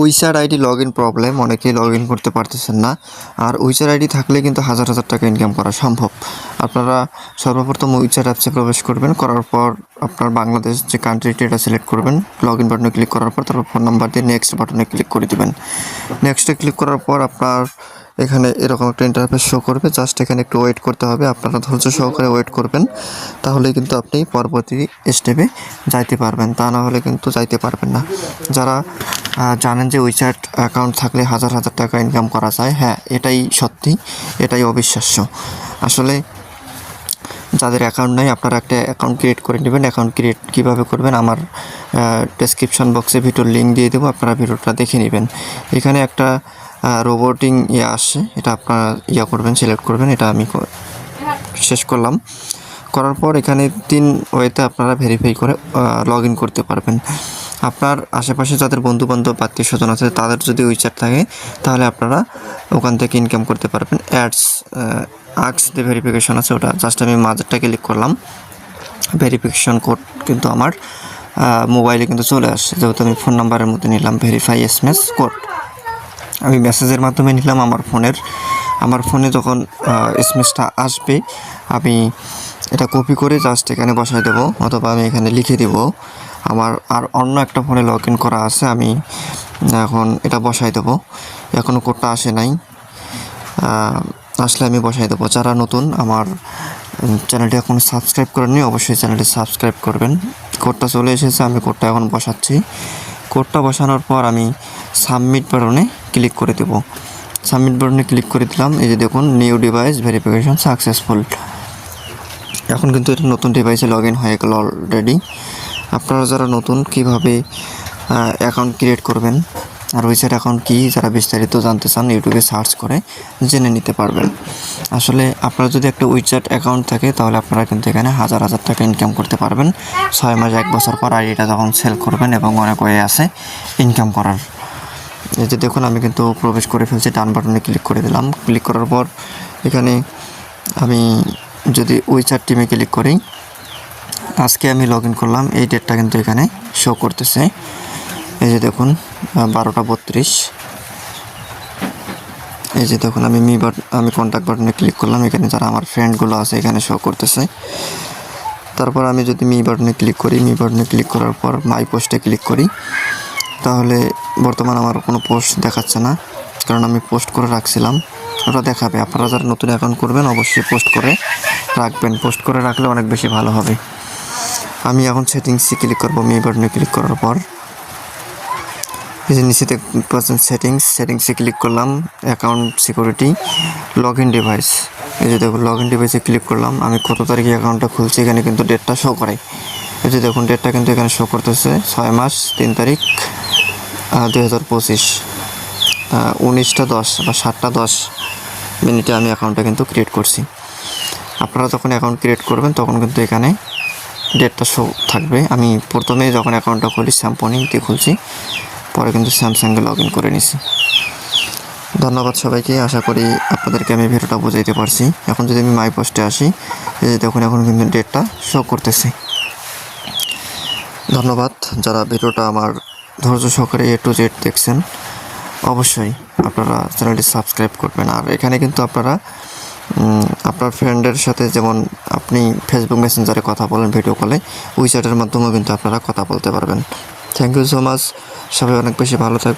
WeChat ID log in problem, অনেকেই log in করতে পারতেছেন না। আর উইচার আইডি থাকলে কিন্তু হাজার হাজার টাকা ইনকাম করা সম্ভব। আপনারা সর্বপ্রথম উইচার অ্যাপসে প্রবেশ করবেন, করার পর আপনার বাংলাদেশ যে কান্ট্রিটি এটা সিলেক্ট করবেন। লগ ইন বাটনে ক্লিক করার পর তারপর ফোন নাম্বার দিয়ে নেক্সট বাটনে ক্লিক করে দিবেন। নেক্সটে ক্লিক করার পর আপনার এখানে এরকম একটা ইন্টারফেস শো করবে জাস্ট এখানে একটু ওয়েট করতে হবে, আপনারা ধৈর্য সহকারে ওয়েট করবেন তাহলে কিন্তু আপনি পরবর্তী স্টেপে যাইতে পারবেন। তা না হলে কিন্তু যাইতে পারবেন না। যারা জানেন যে উইচ্যাট অ্যাকাউন্ট থাকলে হাজার হাজার টাকা ইনকাম করা যায়। হ্যাঁ এটাই সত্যি, এটাই অবিশ্বাস্য। আসলে যাদের অ্যাকাউন্ট নেই, আপনারা একটা অ্যাকাউন্ট ক্রিয়েট করে নেবেন। অ্যাকাউন্ট ক্রিয়েট কীভাবে করবেন, আমার ডেসক্রিপশন বক্সে ভিডিওর লিঙ্ক দিয়ে দেবো, আপনারা ভিডিওটা দেখে নেবেন। এখানে একটা রোবটিং ইয়ে আসছে এটা আপনারা ইয়া করবেন সিলেক্ট করবেন, এটা আমি শেষ করলাম। করার পর এখানে তিন ওয়েতে আপনারা ভেরিফাই করে লগ করতে পারবেন। আপনার আশেপাশে যাদের বন্ধু বান্ধব আত্মীয় স্বজন আছে, তাদের যদি উইচার থাকে, তাহলে আপনারা ওখান থেকে ইনকাম করতে পারবেন। অ্যাডস আক্স যে ভেরিফিকেশন আছে ওটা। জাস্ট আমি মাঝেরটা ক্লিক করলাম। ভেরিফিকেশন কোড কিন্তু আমার মোবাইলে কিন্তু চলে আসছে। যেহেতু আমি ফোন নাম্বারের মধ্যে নিলাম verify S M S code আমি মেসেজের মাধ্যমে নিলাম আমার ফোনের আমার ফোনে যখন এস এম এসটা আসবে, আমি এটা কপি করে জাস্ট এখানে বসাই দেবো, অথবা আমি এখানে লিখে দেব। আমার আর অন্য একটা ফোনে লগ ইন করা আছে, আমি এখন এটা বসাই দেবো। এখনও কোডটা আসে নাই। আসলে আমি বসাই দেবো। যারা নতুন, আমার চ্যানেলটি এখন সাবস্ক্রাইব করেননি অবশ্যই চ্যানেলটি সাবস্ক্রাইব করবেন। কোডটা চলে এসেছে, আমি কোডটা এখন বসাচ্ছি। কোডটা বসানোর পর আমি সাবমিট বাটনে ক্লিক করে দেব। সাবমিট বাটনে ক্লিক করে দিলাম। এই যে দেখুন নিউ ডিভাইস ভেরিফিকেশন সাকসেসফুল এখন কিন্তু এটা নতুন ডিভাইসে লগ ইন হয়ে গেল অলরেডি আপনারা যারা নতুন, কীভাবে অ্যাকাউন্ট ক্রিয়েট করবেন আর ওয়েবসাইট অ্যাকাউন্ট কী, যারা বিস্তারিত জানতে চান, ইউটিউবে সার্চ করে জেনে নিতে পারবেন। আসলে আপনার যদি একটা উইচ্যাট অ্যাকাউন্ট থাকে, তাহলে আপনারা কিন্তু এখানে হাজার হাজার টাকা ইনকাম করতে পারবেন। ছয় মাস, এক বছর পর আইডিটা যখন সেল করবেন এবং অনেক ওয়ে আছে ইনকাম করার। এই যে দেখুন, আমি কিন্তু প্রবেশ করে ফেলছি, ডান বাটনে ক্লিক করে দিলাম। ক্লিক করার পর এখানে আমি যদি উইচার টিমে ক্লিক করি আজকে আমি লগ ইন করলাম, এই ডেটটা কিন্তু এখানে শো করতেছে। এই যে দেখুন বারোটা বত্রিশ। এই যে দেখুন, আমি মি বাট আমি কন্ট্যাক্ট বাটনে ক্লিক করলাম, এখানে যারা আমার ফ্রেন্ডগুলো আছে, এখানে শো করতেছে। তারপর আমি যদি মি বাটনে ক্লিক করি মি বাটনে ক্লিক করার পর মাই পোস্টে ক্লিক করি, তাহলে বর্তমান আমার কোনো পোস্ট দেখাচ্ছে না, কারণ আমি পোস্ট করে রাখছিলাম। ওটা দেখাবে। আপনারা যারা নতুন অ্যাকাউন্ট করবেন, অবশ্যই পোস্ট করে রাখবেন। পোস্ট করে রাখলে অনেক বেশি ভালো হবে। আমি এখন সেটিংসে ক্লিক করব মি বাটনে ক্লিক করার পর। এই যে নিচে দেখতে পাচ্ছেন সেটিংস সেটিংসে ক্লিক করলাম account security log in device এই যে দেখুন লগ ইন ডিভাইসে ক্লিক করলাম, আমি কত তারিখে অ্যাকাউন্টটা খুলছি, এখানে কিন্তু ডেটটা শো করে এই যে দেখুন ডেটটা কিন্তু এখানে শো করতেছে, ছয় মাস, তিন তারিখ দুই হাজার পঁচিশ। উনিশটা দশ বা সাতটা দশ মিনিটে আমি অ্যাকাউন্টটা কিন্তু ক্রিয়েট করছি। আপনারা যখন অ্যাকাউন্ট ক্রিয়েট করবেন, তখন কিন্তু এখানে ডেটটা শো থাকবে। আমি প্রথমে যখন অ্যাকাউন্টটা খুলি স্যাম্পনিং দিয়ে খুলছি। পরে কিন্তু স্যামসাংয়ে লগ ইন করে নিছি। ধন্যবাদ সবাইকে। আশা করি আপনাদেরকে আমি ভিডিওটা বোঝাইতে পারছি। এখন যদি আমি মাই পোস্টে আসি দেখুন, এখন কিন্তু ডেটটা শো করতেছে। ধন্যবাদ। যারা ভিডিওটা আমার ধৈর্য সহকারে এ টু জেড দেখছেন, অবশ্যই আপনারা চ্যানেলটি সাবস্ক্রাইব করবেন। আর এখানে কিন্তু আপনারা আপনার ফ্রেন্ডের সাথে যেমন আপনি ফেসবুক মেসেঞ্জারে কথা বলেন ভিডিও কলে উইচ্যাটের মাধ্যমেও কিন্তু আপনারা কথা বলতে পারবেন। থ্যাংক ইউ সো মাচ সবাই অনেক বেশি ভালো থাকবেন।